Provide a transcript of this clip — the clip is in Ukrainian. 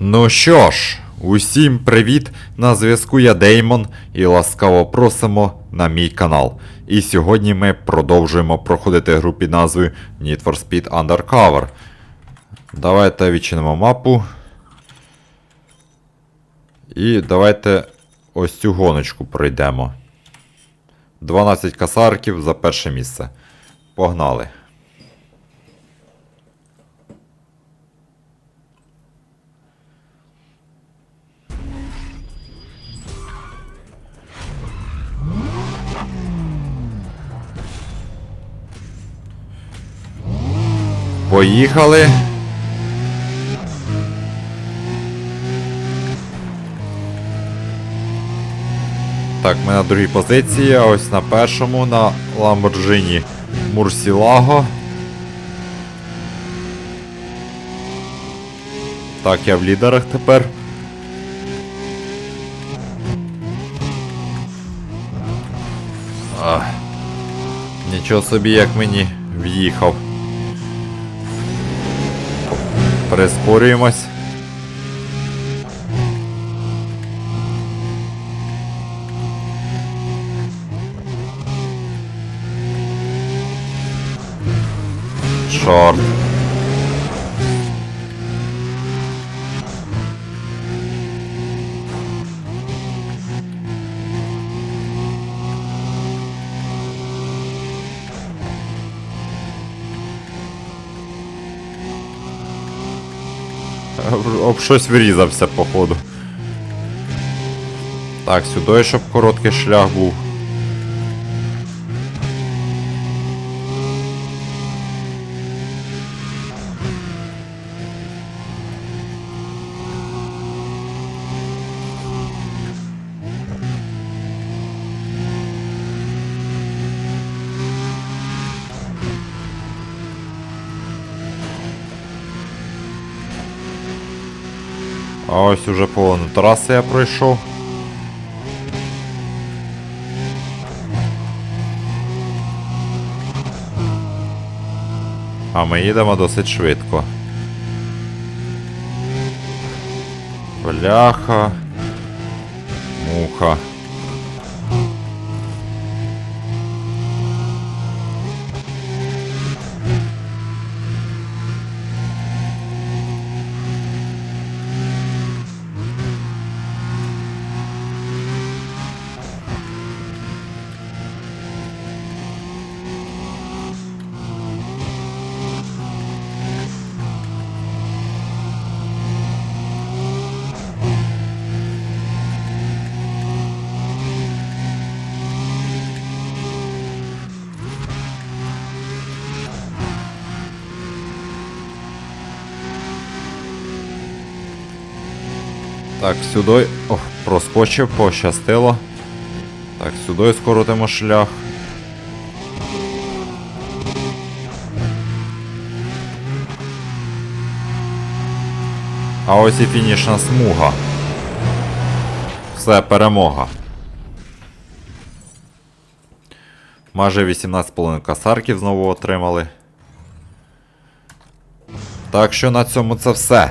Ну що ж, усім привіт! На зв'язку я Деймон і ласкаво просимо на мій канал. І сьогодні ми продовжуємо проходити гру під назвою Need for Speed Undercover. Давайте відчинимо мапу. І давайте ось цю гоночку пройдемо. 12 касарків за перше місце. Погнали. Поїхали. Так, ми на другій позиції, а ось на першому на Lamborghini Murcielago. Так, я в лідерах тепер. Ах. Нічого собі, як мені в'їхав. Прискорюємось. Чорт. Об щось врізався, походу. Так, сюди, щоб короткий шлях був. А ось уже половину траси я пройшов. А ми їдемо досить швидко. Бляха. Муха. Так, сюди. Ох, проскочив, пощастило. Так, сюди скоротимо шлях. А ось і фінішна смуга. Все, перемога. Майже 18,5 касарків знову отримали. Так що на цьому це все.